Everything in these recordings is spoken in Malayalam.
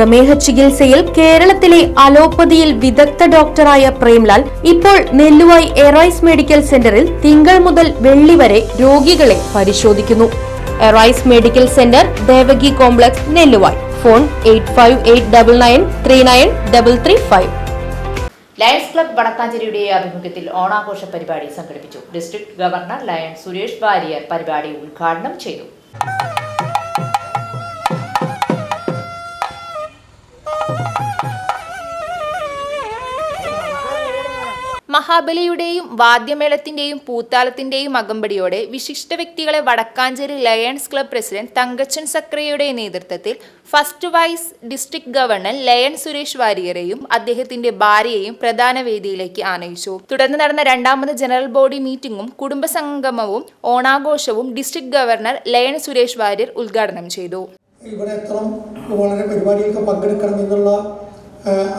പ്രമേഹ ചികിത്സയിൽ കേരളത്തിലെ അലോപ്പതിയിൽ വിദഗ്ധ ഡോക്ടറായ പ്രേംലാൽ ഇപ്പോൾ നെല്ലുവായി എറൈസ് മെഡിക്കൽ സെന്ററിൽ തിങ്കൾ മുതൽ വെള്ളി വരെ രോഗികളെ പരിശോധിക്കുന്നു. Arise medical centre Devaki complex Nelluvai. Phone eight five eight double nine three nine double three five. Lions club വടക്കാഞ്ചേരിയുടെ ആഭിമുഖ്യത്തിൽ ഓണാഘോഷ പരിപാടി സംഘടിപ്പിച്ചു. District governor lion Suresh Warrier പരിപാടി ഉദ്ഘാടനം ചെയ്തു. മഹാബലിയുടെയും വാദ്യമേളത്തിന്റെയും പൂത്താലത്തിന്റെയും അകമ്പടിയോടെ വിശിഷ്ട വ്യക്തികളെ Vadakkanchery Lions club president Thankachan സക്രയുടെ നേതൃത്വത്തിൽ first vice district governor lion Suresh വാര്യരെയും അദ്ദേഹത്തിന്റെ ഭാര്യയെയും പ്രധാന വേദിയിലേക്ക് ആനയിച്ചു. തുടർന്ന് നടന്ന രണ്ടാമത് ജനറൽ ബോഡി മീറ്റിംഗും കുടുംബസംഗമവും ഓണാഘോഷവും district governor lion Suresh Warrier ഉദ്ഘാടനം ചെയ്തു. ഇവിടെ എത്ര വളരെ പരിപാടികൾക്ക് പങ്കെടുക്കണം എന്നുള്ള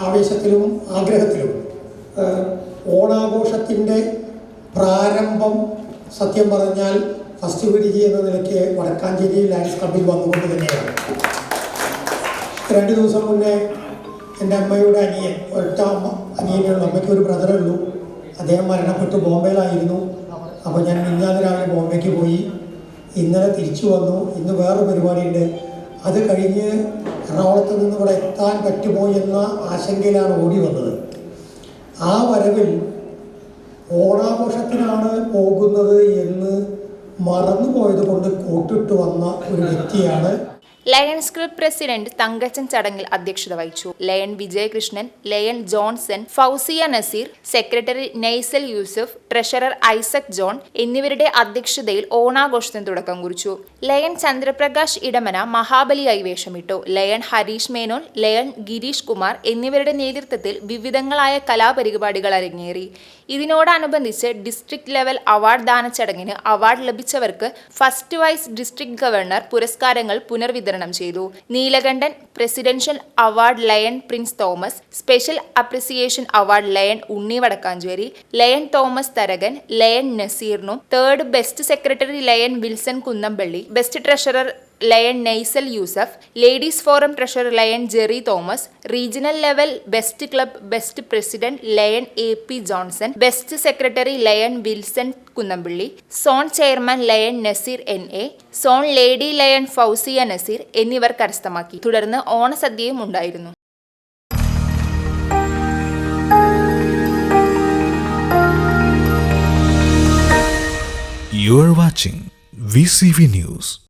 ആവേശത്തിലും ആഗ്രഹത്തിലും ഓണാഘോഷത്തിന്റെ പ്രാരംഭം സത്യം പറഞ്ഞാൽ ഫസ്റ്റ് പിടിജി എന്ന നിലയ്ക്ക് വടക്കാഞ്ചേരി ലയൺസ് ക്ലബിൽ വന്നുകൊണ്ട് തന്നെയാണ്. രണ്ട് ദിവസം മുന്നേ എന്റെ അമ്മയുടെ അനിയൻ ഒറ്റ അമ്മ അനിയനുള്ള അമ്മയ്ക്ക് ഒരു ബ്രദറേ ഉള്ളൂ. അദ്ദേഹം മരണപ്പെട്ടു. ബോംബെയിലായിരുന്നു. അപ്പോൾ ഞാൻ മിഞ്ഞാന്ന് രാവിലെ ബോംബെക്ക് പോയി. ഇന്നലെ തിരിച്ചു വന്നു. ഇന്ന് വേറൊരു പരിപാടിയുണ്ട്. അത് കഴിഞ്ഞ് എറണാകുളത്ത് നിന്ന് ഇവിടെ എത്താൻ പറ്റുമോ എന്ന ആശങ്കയിലാണ് ഓടി വന്നത്. ആ വരവിൽ ഓണാഘോഷത്തിനാണ് പോകുന്നത് എന്ന് മറന്നു പോയത് കൊണ്ട് കൂട്ടിട്ട് വന്ന ഒരു വ്യക്തിയാണ് ലയൺസ് ക്ലബ് പ്രസിഡന്റ് തങ്കച്ചൻ ചടങ്ങിൽ അധ്യക്ഷത വഹിച്ചു. Lion Vijayakrishnan lion Johnson Fousiya Naseer secretary Naisal Yusuf treasurer Isaac John എന്നിവരുടെ അധ്യക്ഷതയിൽ ഓണാഘോഷത്തിന് തുടക്കം കുറിച്ചു. ലയൺ ചന്ദ്രപ്രകാശ് ഇടമന മഹാബലിയായി വേഷമിട്ടു. ലയൺ ഹരീഷ് മേനോൻ ലയൺ ഗിരീഷ് കുമാർ എന്നിവരുടെ നേതൃത്വത്തിൽ വിവിധങ്ങളായ കലാപരിപാടികൾ അരങ്ങേറി. ഇതിനോടനുബന്ധിച്ച് ഡിസ്ട്രിക്ട് ലെവൽ അവാർഡ് ദാന ചടങ്ങിന് അവാർഡ് ലഭിച്ചവർക്ക് ഫസ്റ്റ് വൈസ് ഡിസ്ട്രിക്ട് ഗവർണർ പുരസ്കാരങ്ങൾ പുനർവിതരണം ചെയ്തു. Neelakantan presidential award lion Prince Thomas special appreciation award lion Unni Vadakkanchery lion Thomas Tharakan lion നസീറിനും third best secretary lion Wilson Kunnampally best treasurer lion Naisal Yusuf ladies forum treasurer lion Jerry Thomas regional level best club best president lion A P Johnson best secretary lion Wilson Kunnampilly zone chairman lion Naseer N A zone lady lion Fousiya Naseer എന്നിവർ കരസ്ഥമാക്കി തുടർന്ന് ഓണസദ്യയും ഉണ്ടായിരുന്നു You are watching VCV News.